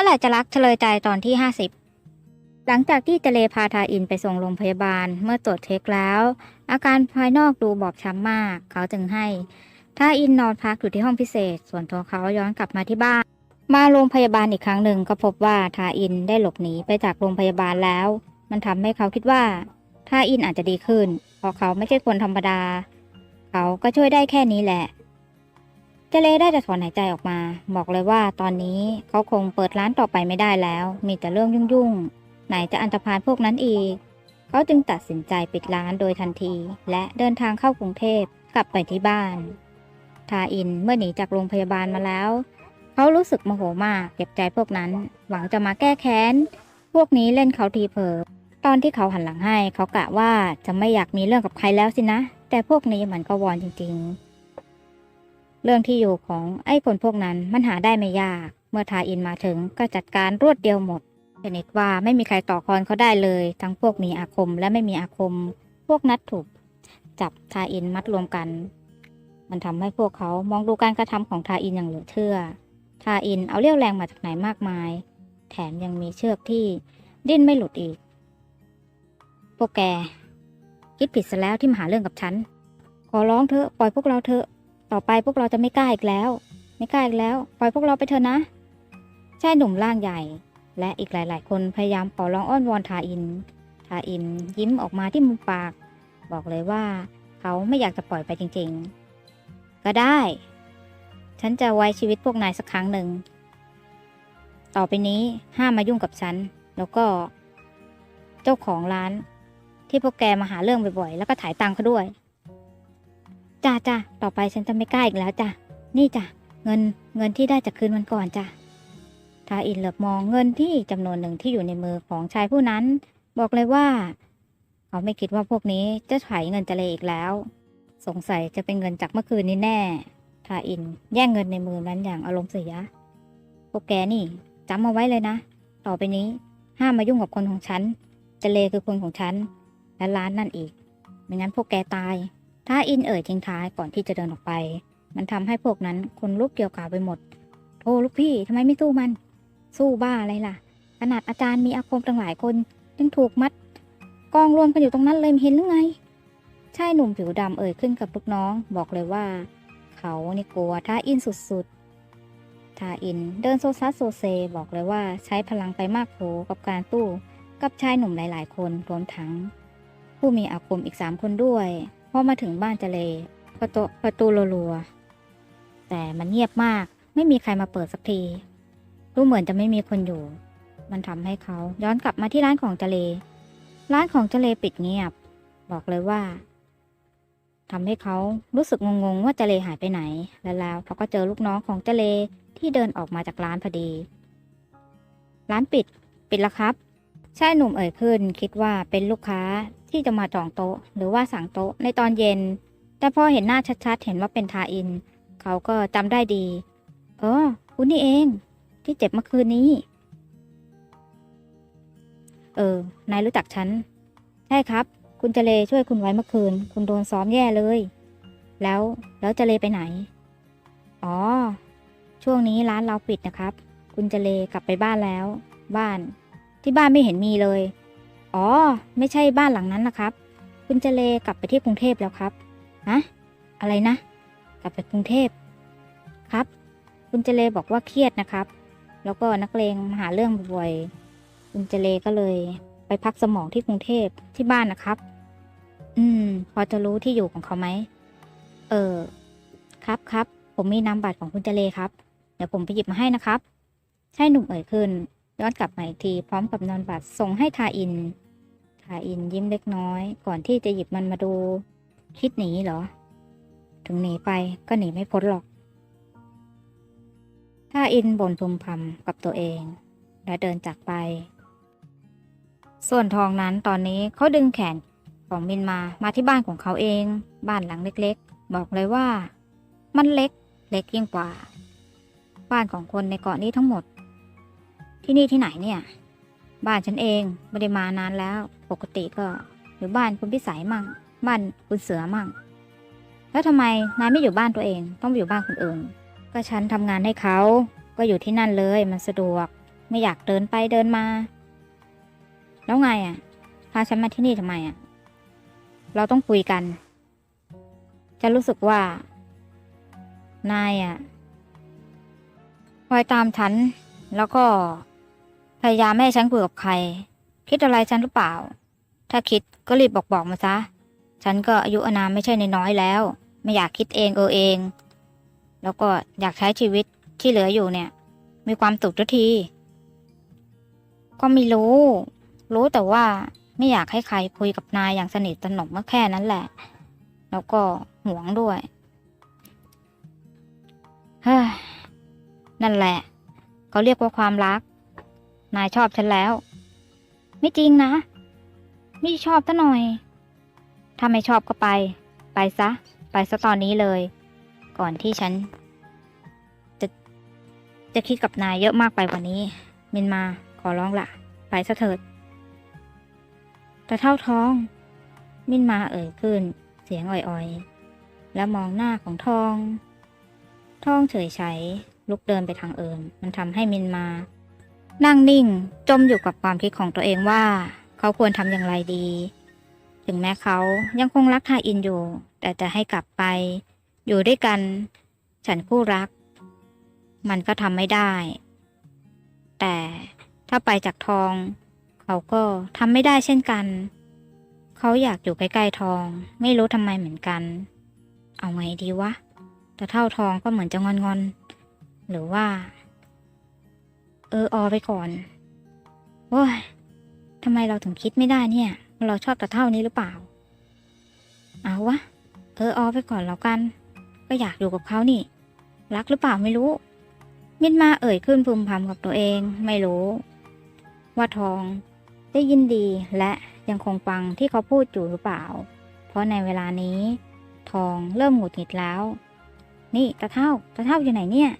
มื่อไหร่จะรักเฉลยใจตอนที่ 50 หลังจากที่เจเลพาทาอินไปส่งโรงพยาบาลเมื่อตรวจเช็คแล้ว อาการภายนอกดูบอบช้ำมาก เขาจึงให้ทาอินนอนพักอยู่ที่ห้องพิเศษ ส่วนตัวเขาย้อนกลับมาที่บ้าน มาโรงพยาบาลอีกครั้งหนึ่งก็พบว่าทาอินได้หลบหนีไปจากโรงพยาบาลแล้ว มันทำให้เขาคิดว่าทาอินอาจจะดีขึ้น เพราะเขาไม่ใช่คนธรรมดา เขาก็ช่วยได้แค่นี้แหละ เจเลได้แต่ถอนหายใจออกมา บอกเลยว่าตอนนี้เขาคงเปิดร้านต่อไปไม่ได้แล้ว มีแต่เรื่องยุ่งๆ ไหนจะอันตรพานพวกนั้นอีก เขาจึงตัดสินใจปิดร้านโดยทันที และเดินทางเข้ากรุงเทพกลับไปที่บ้าน ทาอินเมื่อหนีจากโรงพยาบาลมาแล้ว เขารู้สึกโมโหมากเก็บใจพวกนั้น หวังจะมาแก้แค้น พวกนี้เล่นเขาทีเผลอตอนที่เขาหันหลังให้ เขากะว่าจะไม่อยากมีเรื่องกับใครแล้วสินะ แต่พวกนี้มันก็วอนจริง ๆ เรื่องที่อยู่ของไอ้คนพวกนั้นมันหาได้ไม่ยาก เมื่อทาอินมาถึงก็จัดการรวดเดียวหมดชนิดว่าไม่มีใครต่อกรเขาได้เลย ทั้งพวกมีอาคมและไม่มีอาคม พวกนัดถูก จับทาอินมัดรวมกัน มันทำให้พวกเขามองดูการกระทำของทาอินอย่างเหลือเชื่อ ทาอินเอาเรี่ยวแรงมาจากไหนมากมาย แถมยังมีเชือกที่ดิ้นไม่หลุดอีก พวกแกคิดผิดซะแล้วที่มาหาเรื่องกับฉัน ขอร้องเถอะปล่อยพวกเราเถอะ ต่อไปพวกเราจะไม่กล้าอีกแล้ว ไม่กล้าอีกแล้ว ปล่อยพวกเราไปเถอะนะ ชายหนุ่มร่างใหญ่ และอีกหลาย ๆ คนพยายามต่อรองอ้อนวอนทาอิน ทาอินยิ้มออกมาที่มุมปาก บอกเลยว่า เขาไม่อยากจะปล่อยไปจริง ๆ ก็ได้ ฉันจะไว้ชีวิตพวกนายสักครั้งหนึ่ง ต่อไปนี้ห้ามมายุ่งกับฉัน แล้วก็ เจ้าของร้าน ที่พวกแกมาหาเรื่องบ่อย ๆ แล้วก็ถ่ายตังค์เขาด้วย จ้าจ้าต่อไปฉันจะไม่กล้าอีกแล้วจ้ะ นี่จ้ะ เงินเงินที่ได้จากคืนวันก่อนจ้ะ ทาอินเหลือบมองเงินที่จำนวนหนึ่งที่อยู่ในมือของชายผู้นั้น บอกเลยว่า เขาไม่คิดว่าพวกนี้จะไถเงินจะเลอีกแล้ว สงสัยจะเป็นเงินจากเมื่อคืนนี้แน่ ทาอินแย่งเงินในมือนั้นอย่างอารมณ์เสีย พวกแกนี่จำเอาไว้เลยนะ ต่อไปนี้ห้ามมายุ่งกับคนของฉัน จะเลคือคนของฉัน และร้านนั่นอีก ไม่งั้นพวกแกตาย ท้าอินเอ่ยทิ้งท้ายก่อนที่จะเดินออกไป มันทำให้พวกนั้นคนลุกเกี่ยวกาวไปหมดโธ่ลูกพี่ทำไมไม่สู้มัน สู้บ้าอะไรล่ะ ขนาดอาจารย์มีอาคมตั้งหลายคนยังถูกมัด กองรวมกันอยู่ตรงนั้นเลยเห็นหรือไงชายหนุ่มผิวดำเอ่ยขึ้นกับลูกน้อง บอกเลยว่า เขานี่กลัวท้าอินสุดๆท้าอินเดินโซซัสโซเซบอกเลยว่าใช้พลังไปมากโขกับการตู้กับชายหนุ่มหลาย ๆ คนรวมทั้ง ผู้มีอาคมอีกสามคนด้วย พอมาถึงบ้านเจเลประตูประตูรัวๆแต่มันเงียบมาก ไม่มีใครมาเปิดสักทีดูเหมือนจะไม่มีคนอยู่ มันทำให้เขาย้อนกลับมาที่ร้านของเจเล ร้านของเจเลปิดเงียบ บอกเลยว่าทำให้เขารู้สึกงงๆว่าเจเลหายไปไหน และแล้วเขาก็เจอลูกน้องของเจเลที่เดินออกมาจากร้านพอดี ร้านปิด ปิดแล้วครับ ชายหนุ่มเอ่ยขึ้น คิดว่าเป็นลูกค้า ที่จะมาจองโต๊ะ หรือว่าสั่งโต๊ะในตอนเย็น แต่พอเห็นหน้าชัดๆ เห็นว่าเป็นทาอิน เขาก็จำได้ดี เออคุณนี่เอง ที่เจ็บเมื่อคืนนี้ เออ นายรู้จักฉัน ใช่ครับ คุณเจเลช่วยคุณไว้เมื่อคืน คุณโดนซ้อมแย่เลย แล้วแล้วเจเลไปไหน อ๋อ ช่วงนี้ร้านเราปิดนะครับ คุณเจเลกลับไปบ้านแล้ว บ้านที่บ้านไม่เห็นมีเลย อ๋อ ไม่ใช่บ้านหลังนั้นนะครับ คุณเจเลกลับไปที่กรุงเทพแล้วครับฮะอะไรนะ กลับไปกรุงเทพครับ คุณเจเลบอกว่าเครียดนะครับ แล้วก็นักเลงมาหาเรื่องบ่อยๆคุณเจเลก็เลย ไปพักสมองที่กรุงเทพที่บ้านนะครับ อืม พอจะรู้ที่อยู่ของเขาไหมเออครับครับผมมีนามบัตรของคุณเจเลครับ เดี๋ยวผมไปหยิบมาให้นะครับ ใช่หนุ่มเอ่ยขึ้น ย้อนกลับมาอีกทีพร้อมกับนอนบัตรส่งให้ทาอิน ทาอินยิ้มเล็กน้อย ก่อนที่จะหยิบมันมาดู คิดหนีเหรอ ถึงหนีไปก็หนีไม่พ้นหรอก ทาอินบ่นพึมพำกับตัวเอง และเดินจากไป ส่วนทองนั้นตอนนี้เขาดึงแขนของมินมามาที่บ้านของเขาเอง บ้านหลังเล็กๆ บอกเลยว่า มันเล็กเล็กยิ่งกว่า บ้านของคนในเกาะนี้ทั้งหมด ที่นี่ที่ไหนเนี่ย บ้านฉันเองไม่ได้มานานแล้ว ปกติก็อยู่บ้านคุณพิสัยมั่ง บ้านคุณเสือมั่ง แล้วทำไมนายไม่อยู่บ้านตัวเอง ต้องไปอยู่บ้านคนอื่น ก็ฉันทำงานให้เขาก็อยู่ที่นั่นเลยมันสะดวก ไม่อยากเดินไปเดินมา แล้วไงอะพาฉันมาที่นี่ทำไมอะเราต้องคุยกัน จะรู้สึกว่า นายอะคอยตามฉันแล้วก็ พยายามไม่ให้ฉันคุยกับใคร คิดอะไรฉันหรือเปล่า ถ้าคิดก็รีบบอกบอกมาซะ ฉันก็อายุอานามไม่ใช่นน้อยแล้ว ไม่อยากคิดเองเออเอง แล้วก็อยากใช้ชีวิตที่เหลืออยู่เนี่ย มีความสุขทุกที ก็ไม่รู้ รู้แต่ว่าไม่อยากให้ใครคุยกับนายอย่างสนิทสนมก็แค่นั้นแหละ แล้วก็หวงด้วยเฮ้ยนั่นแหละ เขาเรียกว่าความรัก นายชอบฉันแล้ว ไม่จริงนะ ไม่ชอบซะหน่อย ถ้าไม่ชอบก็ไป ไปซะ ไปซะตอนนี้เลย ก่อนที่ฉัน จะ จะคิดกับนายเยอะมากไปกว่านี้ มินมาขอร้องละไปซะเถิด แต่เท่าท้อง มินมาเอ่ยขึ้น เสียงอ่อยๆ แล้วมองหน้าของทอง ทองเฉยใสลุกเดินไปทางเอิญมันทำให้มินมา นั่งนิ่งจมอยู่กับความคิดของตัวเองว่า เขาควรทำอย่างไรดี ถึงแม้เขายังคงรักทาอินอยู่ แต่จะให้กลับไป อยู่ด้วยกัน ฉันคู่รัก มันก็ทำไม่ได้ แต่ถ้าไปจากทอง เขาก็ทำไม่ได้เช่นกัน เขาอยากอยู่ใกล้ๆทอง ไม่รู้ทำไมเหมือนกัน เอาไงดีวะแต่เท่าทองก็เหมือนจะงอนๆหรือว่า เอออไปก่อนโอ้ยทำไมเราถึงคิดไม่ได้เนี่ยเราชอบแต่เท่านี้หรือเปล่า เอาวะ เอออไปก่อนแล้วกัน ก็อยากอยู่กับเขานี่ รักหรือเปล่าไม่รู้ มินมาเอ่ยขึ้นพึมพำกับตัวเองไม่รู้ ว่าทองได้ยินดีและยังคงฟังที่เขาพูดอยู่หรือเปล่า เพราะในเวลานี้ ทองเริ่มหงุดหงิดแล้ว นี่ตาเท่าตาเท่าอยู่ไหนเนี่ย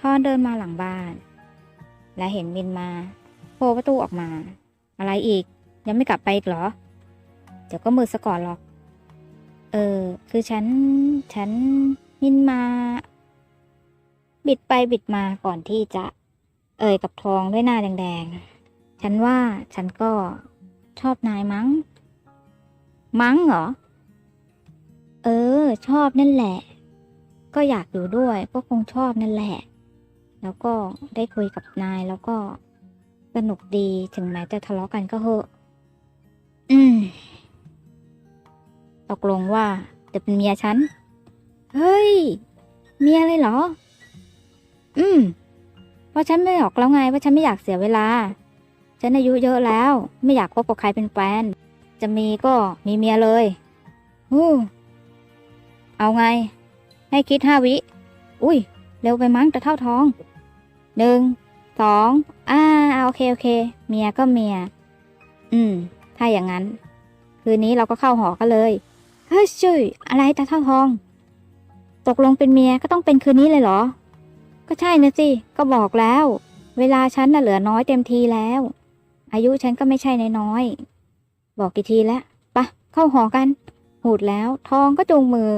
ทอนเดินมาหลังบ้าน และเห็นมินมาโผล่ประตูออกมา อะไรอีก ยังไม่กลับไปอีกเหรอ เดี๋ยวก็มือซะก่อนหรอก เออ คือฉัน ฉันมินมา บิดไปบิดมาก่อนที่จะ เอ่ยกับทองด้วยหน้าแดงๆ ฉันว่าฉันก็ชอบนายมั้ง มั้งเหรอ เออ ชอบนั่นแหละ ก็อยากอยู่ด้วย ก็คงชอบนั่นแหละ แล้วก็ได้คุยกับนายแล้วก็สนุกดีถึงแม้จะทะเลาะกันก็เหอะ อืม ตกลงว่าจะเป็นเมียฉัน เฮ้ย เมียเลยเหรอ อืม เพราะฉันไม่บอกแล้วไงว่าฉันไม่อยากเสียเวลา ฉันอายุเยอะแล้ว ไม่อยากคบกับใครเป็นแฟน จะมีก็มีเมียเลยฮู้เอาไง ให้คิดห้าวิ อุ้ย เร็วไปมั้งจะเท่าท้อง หนึ่งสองอ่าโอเคโอเค เมียก็เมีย อืม ถ้าอย่างนั้น คืนนี้เราก็เข้าหอกันเลย เฮ้ยจุยอะไรตาเท่าทอง ตกลงเป็นเมียก็ต้องเป็นคืนนี้เลยเหรอ ก็ใช่นะสิก็บอกแล้ว เวลาฉันน่ะเหลือน้อยเต็มทีแล้ว อายุฉันก็ไม่ใช่นน้อยบอกกี่ทีแล้วปะเข้าหอกัน หูดแล้วทองก็จูงมือ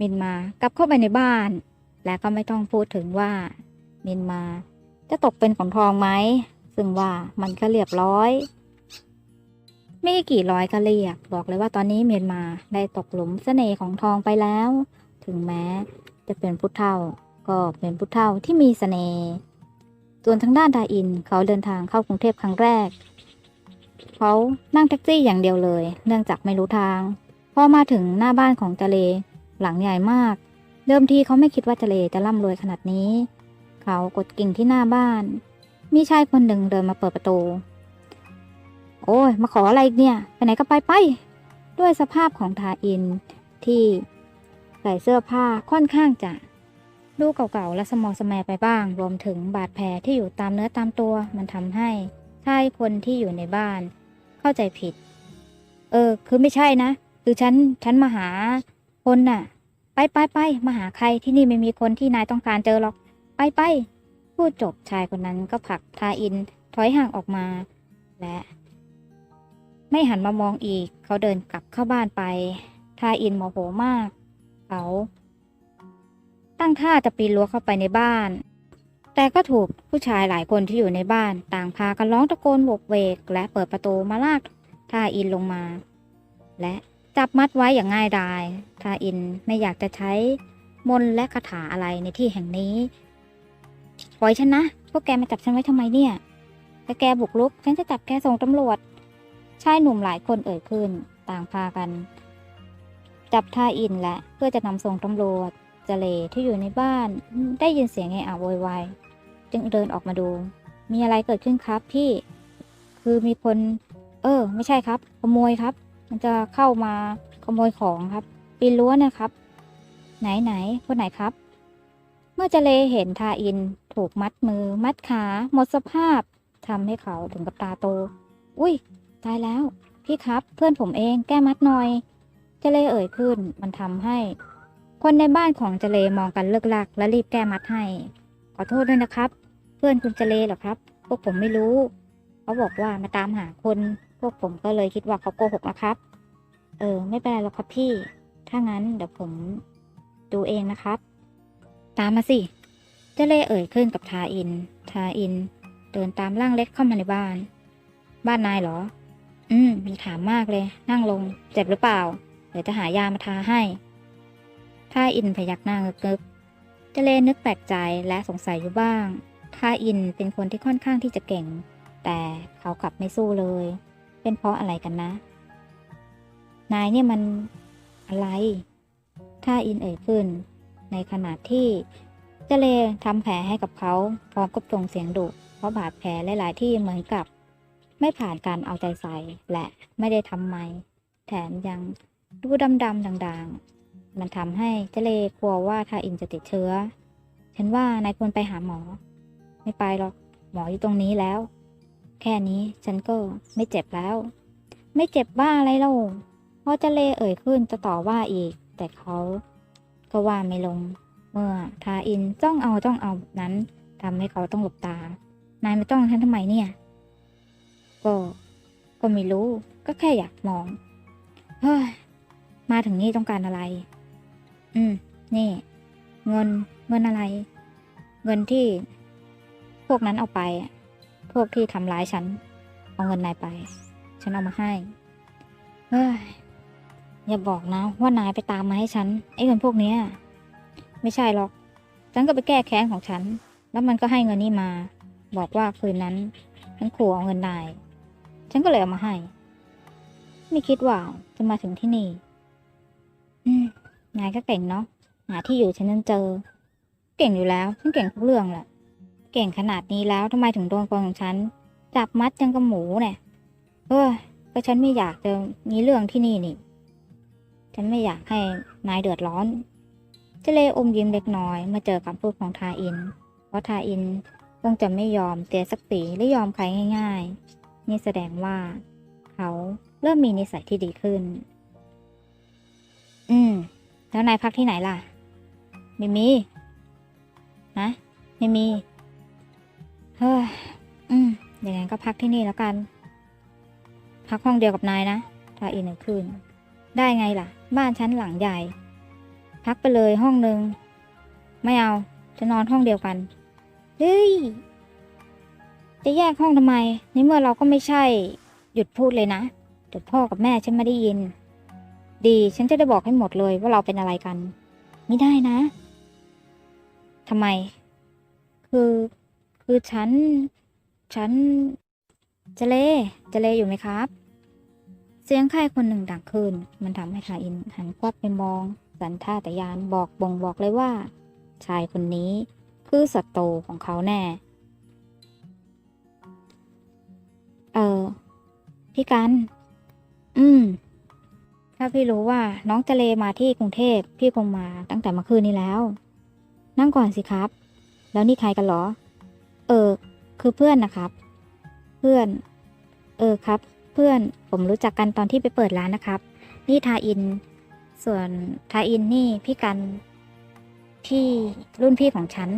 มินมากลับเข้าไปในบ้าน และก็ไม่ต้องพูดถึงว่า เมินมา จะตกเป็นของทองไหม ซึ่งว่ามันก็เรียบร้อย ไม่กี่ร้อยก็เรียก บอกเลยว่าตอนนี้เมียนมาได้ตกหลุมเสน่ห์ของทองไปแล้ว ถึงแม้จะเป็นพุทธเท่าก็เป็นพุทธเท่าที่มีเสน่ห์ ส่วนทางด้านดาอินเขาเดินทางเข้ากรุงเทพครั้งแรก เขานั่งแท็กซี่อย่างเดียวเลย เนื่องจากไม่รู้ทาง พอมาถึงหน้าบ้านของเจเล หลังใหญ่มาก เดิมทีเขาไม่คิดว่าเจเลจะร่ำรวยขนาดนี้ เขากดกิ่งที่หน้าบ้าน มีชายคนหนึ่งเดินมาเปิดประตู โอ้ย มาขออะไรอีกเนี่ย ไปไหนก็ไปไป ด้วยสภาพของทาอินที่ใส่เสื้อผ้าค่อนข้างจะดูเก่าๆและสมอสแมไปบ้าง รวมถึงบาดแผลที่อยู่ตามเนื้อตามตัว มันทำให้ชายคนที่อยู่ในบ้าน เข้าใจผิด เออ คือไม่ใช่นะ คือฉัน ฉันมาหาคนน่ะ ไปไปไปมาหาใครที่นี่ไม่มีคนที่นายต้องการเจอหรอก ไปไปพูดจบชายคนนั้นก็ผลักทาอินถอยห่างออกมา และ ไม่หันมามองอีก เขาเดินกลับเข้าบ้านไป ทาอินโมโหมาก เขา ตั้งท่าจะปีนรั้วเข้าไปในบ้าน แต่ก็ถูกผู้ชายหลายคนที่อยู่ในบ้าน ต่างพากันร้องตะโกนโวกเวก และเปิดประตูมาลากทาอินลงมา และจับมัดไว้อย่างง่ายดาย ทาอินไม่อยากจะใช้มนและคาถาอะไรในที่แห่งนี้ ปล่อยฉันนะ พวกแกมาจับฉันไว้ทำไมเนี่ย ถ้าแกบุกรุก ฉันจะจับแกส่งตำรวจ ชายหนุ่มหลายคนเอ่ยขึ้น ต่างพากัน จับท่าอินและเพื่อจะนำส่งตำรวจเจเลที่อยู่ในบ้าน ได้ยินเสียงไอ้อาโวยวายจึงเดินออกมาดู มีอะไรเกิดขึ้นครับพี่ คือมีคน เออ ไม่ใช่ครับ ขโมยครับ มันจะเข้ามาขโมยของครับ ปีนรั้วนะครับ ไหนไหนคนไหนครับ เมื่อเจเลเห็นทาอิน ถูกมัดมือ มัดขา หมดสภาพทำให้เขาถึงกับตาโต อุ้ย ตายแล้ว พี่ครับ เพื่อนผมเองแก้มัดหน่อยเจเลเอ่ยขึ้น มันทำให้ คนในบ้านของเจเลมองกันเลิกลัก และรีบแก้มัดให้ ขอโทษด้วยนะครับ เพื่อนคุณเจเลเหรอครับ พวกผมไม่รู้ เขาบอกว่ามาตามหาคน พวกผมก็เลยคิดว่าเขาโกหกนะครับ เออ ไม่เป็นไรหรอกครับพี่ ถ้างั้นเดี๋ยวผมดูเองนะครับ ตามมาสิ เจเล่เอ่ยขึ้นกับทาอิน ทาอิน เดินตามร่างเล็กเข้ามาในบ้าน บ้านนายเหรอ อืมมีถามมากเลย นั่งลง เจ็บหรือเปล่า เดี๋ยวจะหายามาทาให้ทาอินพยักหน้าเงึกเจเลนึกแปลกใจและสงสัยอยู่บ้าง ทาอินเป็นคนที่ค่อนข้างที่จะเก่ง แต่เขากลับไม่สู้เลย เป็นเพราะอะไรกันนะ นายเนี่ยมันอะไร ท่าอินเอ่ยขึ้น ในขณะที่ เจเลทำแผลให้กับเขาพร้อมกับส่งเสียงดุเพราะบาดแผลหลาย ๆ ที่เหมือนกับ ไม่ผ่านการเอาใจใส่และไม่ได้ทำไม่แถมยังดูดำๆด่างๆ มันทำให้เจเลกลัวว่าทาอินจะติดเชื้อ ฉันว่านายควรไปหาหมอ ไม่ไปหรอกหมออยู่ตรงนี้แล้ว แค่นี้ฉันก็ไม่เจ็บแล้ว ไม่เจ็บบ้าอะไรเล่าพอเจเลเอ่ยขึ้นจะต่อว่าอีก แต่เขาก็ว่าไม่ลง เมื่อทาอินจ้องเอาจ้องเอาแบบนั้นทำให้เขาต้องหลบตา นายมาจ้องฉันทำไมเนี่ย ก็ ก็ไม่รู้ ก็แค่อยากมอง เฮ้ย มาถึงนี่ต้องการอะไร อืม นี่ เงิน เงินอะไร เงินที่ พวกนั้นเอาไป พวกที่ทำร้ายฉัน เอาเงินนายไป ฉันเอามาให้ เฮ้ย อย่าบอกนะว่านายไปตามมาให้ฉันไอ้เงินพวกเนี้ย ไม่ใช่หรอก ฉันก็ไปแก้แค้นของฉัน แล้วมันก็ให้เงินนี่มา บอกว่าคืนนั้นฉันขู่เอาเงินนาย ฉันก็เลยเอามาให้ ไม่คิดว่าจะมาถึงที่นี่ อืมนายก็เก่งเนาะ หาที่อยู่ฉันยังเจอ เก่งอยู่แล้ว ฉันเก่งทุกเรื่องแหละ เก่งขนาดนี้แล้วทำไมถึงโดนคนของฉัน จับมัดยังกับหมูเนี่ยเออก็ฉันไม่อยากจะมีเรื่องที่นี่นี่ ฉันไม่อยากให้นายเดือดร้อน เจเลอมยิ้มเล็กน้อยเมื่อเจอคำพูดของทาอิน เพราะทาอินคงจะไม่ยอมเตียสักตีและยอมใครง่าย ๆ นี่แสดงว่า เขาเริ่มมีนิสัยที่ดีขึ้น อืม แล้วนายพักที่ไหนล่ะไม่มีฮะไม่มี เฮ้ย อืมอย่างนั้นก็พักที่นี่แล้วกัน พักห้องเดียวกับนายนะทาอินหนึ่งคืน ได้ไงล่ะ บ้านฉันหลังใหญ่ พักไปเลยห้องหนึ่งไม่เอาจะนอนห้องเดียวกันเฮ้ยจะแยกห้องทำไมในเมื่อเราก็ไม่ใช่หยุดพูดเลยนะเดี๋ยวพ่อกับแม่ฉันไม่ได้ยิน ดีฉันจะได้บอกให้หมดเลยว่าเราเป็นอะไรกัน ไม่ได้นะทำไม คือคือฉัน ฉันเจเลเจเลอยู่ไหมครับ เสียงใครคนหนึ่งดังขึ้น มันทำให้ทาอินหันควับไปมอง สันท่าตยานบอกบ่งบอกเลยว่า ชายคนนี้คือศัตรูของเขาแน่ เออ พี่กัน อืม ถ้าพี่รู้ว่าน้องเจเลมาที่กรุงเทพพี่คงมาตั้งแต่เมื่อคืนนี้แล้ว นั่งก่อนสิครับ แล้วนี่ใครกันหรอ เออ คือเพื่อนนะครับ เพื่อน เออครับ เพื่อนผมรู้จักกันตอนที่ไปเปิดร้านนะครับ นี่ทาอิน ส่วนทาอินนี่พี่กันพี่รุ่นพี่ของฉัน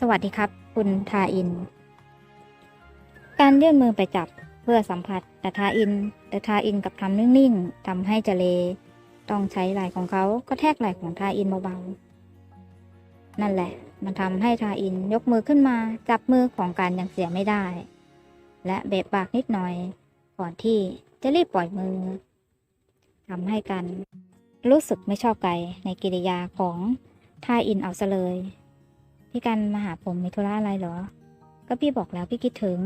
สวัสดีครับ คุณทาอิน การเลื่อนมือไปจับเพื่อสัมผัสแต่ทาอิน แต่ทาอินกับทำนิ่งๆทำให้เจเล ต้องใช้ไหล่ของเขาก็แทกไหล่ของทาอินเบาๆนั่นแหละ มันทำให้ทาอินยกมือขึ้นมาจับมือของกันย่างเสียไม่ได้ และเบะปากนิดหน่อย ก่อนที่จะรีบปล่อยมือทำให้กัน รู้สึกไม่ชอบไก่ในกิริยาของทาอินเอาซะเลย พี่กันมาหาผมมีธุระอะไรเหรอ ก็พี่บอกแล้วพี่คิดถึง